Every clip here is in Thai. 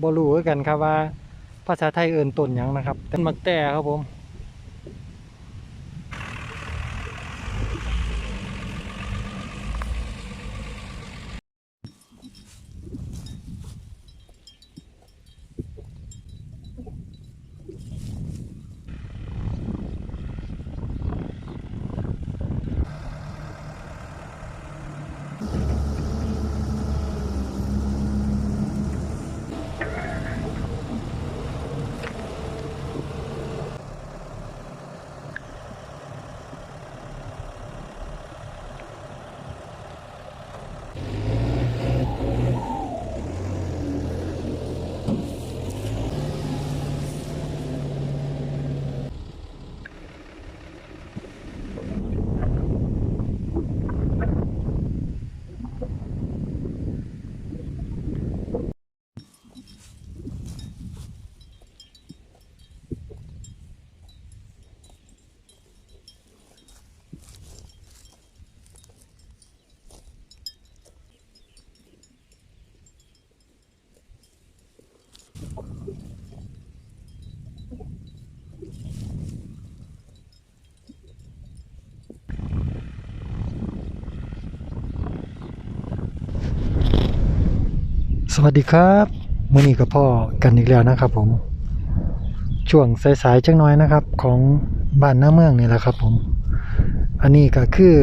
บรู้คือกันครับว่า ภาษาไทยเอินต้นหยังนะครับต้นมักแต่ครับผม สวัสดีครับมื่อนี้กับพ่อกันอีกแล้วนะครับ ผม ช่วงสายๆจังน้อยนะครับ ของบ้านหน้าเมืองนี่แหละครับ ผม อันนี้ก็คือ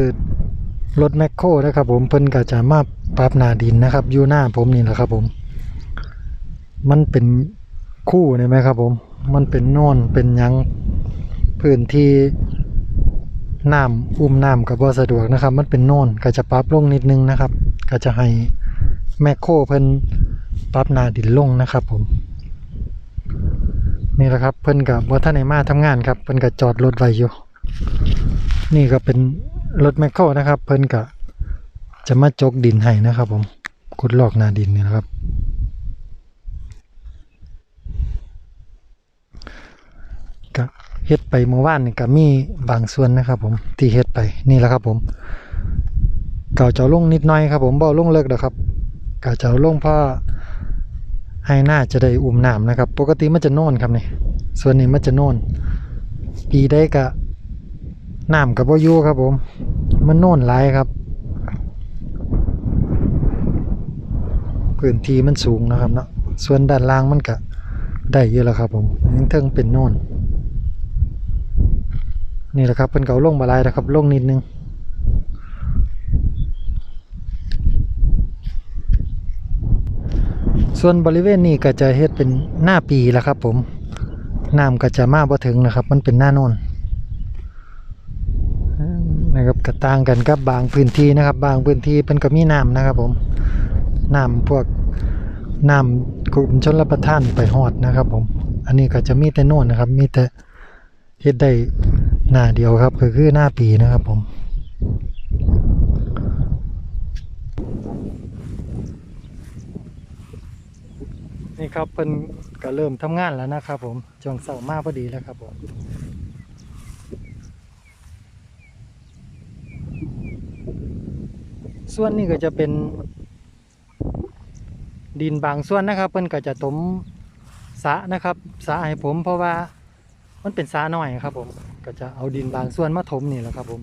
รถแมคโครนะครับ ผมเพิ่นก็จะมาปรับหนาดินนะครับอยู่หน้าผมนี่แหละครับ ผม มันเป็นคู่นี่ไหมครับ ผม มันเป็นน่นเป็นยังพื้นที่น้ำอุ้มน้ำกับบ่สะดวกนะครับ มันเป็นน่นก็จะปรับลงนิดนึงนะครับ ก็จะให้ แมคโครเพิ่นปรับนาดินลงนะครับ ผม นี่แหละครับ เพิ่นกับว่าท่านในมาทำงานครับ เพิ่นก็จอดรถไว้อยู่ นี่ก็เป็นรถแมคโครนะครับ เพิ่นก็จะมาจกดินให้นะครับ ผมขุดลอกนาดินนี่นะครับก็เฮ็ดไปเมื่อวานนี่ก็มีบางส่วนนะครับ ผมที่เฮ็ดไปนี่แหละครับ ผมเก่าเจ้าลงนิดหน่อยครับ ผมบ่ลงเลิกดอครับ ก่าเจ้าลงพราะให้หน้าจะได้อุ่มน้ำนะครับ ปกติมันจะโน่นครับนี่ส่วนนี้มันจะโน่นปีได้กะน้ำกับบ่อยู่ครับผม มันโน่นหลายครับพื้นที่มันสูงนะครับเนาะส่วนด้านล่างมันก็ได้เยอะแล้วครับผมยังเทิงเป็นโน่นนี่แหละครับเป็นเก่าลงบาลายนะครับลงนิดนึง ส่วนบริเวณนี้ก็จะเฮ็ดเป็นหน้าปีแล้วครับ ผมน้ำก็จะมาบ่ถึงนะครับ มันเป็นหน้าโน่นนะครับก็ต่างกันกับบางพื้นที่นะครับ บางพื้นที่เป็นก็มีน้ำนะครับ ผมน้ำพวกน้ำกลุ่มชนรับประทานไปฮอดนะครับ ผม อันนี้ก็จะมีแต่โน่นนะครับ มีแต่เฮ็ดได้หน้าเดียวครับก็คือหน้าปีนะครับ ผม นี่ครับเพิ่นก็เริ่มทำงานแล้วนะครับผมช่วงเสาร์มาพอดีแล้วครับผมส่วนนี้ก็จะเป็นดินบางส่วนนะครับ เพิ่นก็จะถมสะนะครับสะให้ผมเพราะว่ามันเป็นสระน้อยครับ ผมก็จะเอาดินบางส่วนมาถมนี่แหละครับ ผม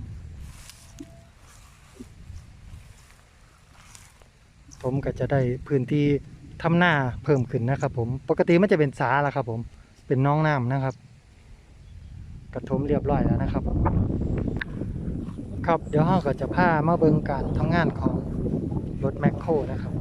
ผมก็จะได้พื้นที่ ทำหน้าเพิ่มขึ้นนะครับ ผม ปกติมันจะเป็นสาละครับ ผม เป็นน้องน้ำนะครับ กระทมเรียบร้อยแล้วนะครับ ครับเดี๋ยวห้องก็จะพามาเบิงการทำงานของรถแมคโครนะครับ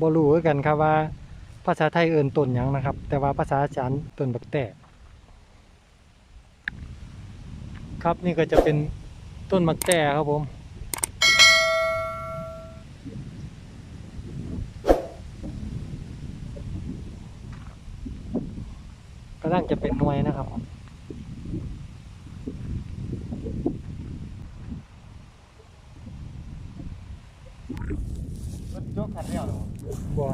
บรู้คือกันครับว่า ภาษาไทยเอินต้นหยังนะครับ แต่ว่าภาษาอีสานต้นบักแต้ครับนี่ก็จะเป็นต้นมักแต้ครับผมกำลังจะเป็นหน่วยนะครับ รถยกคันเดียวเหรอ บัว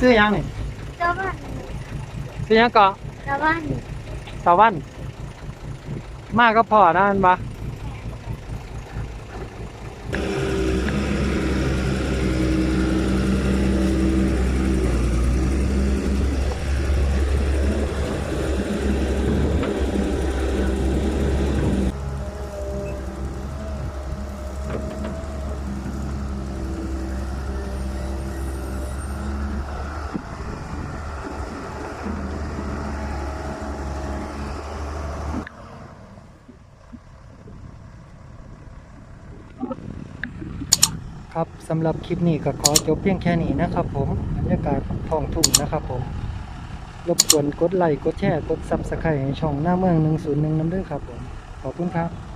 ซื้อหยังนี่ตะวันซื้อหยังเกาะตะวันตะวัน มากก็พอนะมันบะครับสำหรับคลิปนี้ก็ขอจบเพียงแค่นี้นะครับ ผมบรรยากาศท้องทุ่งนะครับ ผมรบกวนกดไลค์กดแชร์กดซับสไครต์ให้ช่องหน้าเมือง 101น้ำเด้อครับผมขอบคุณครับ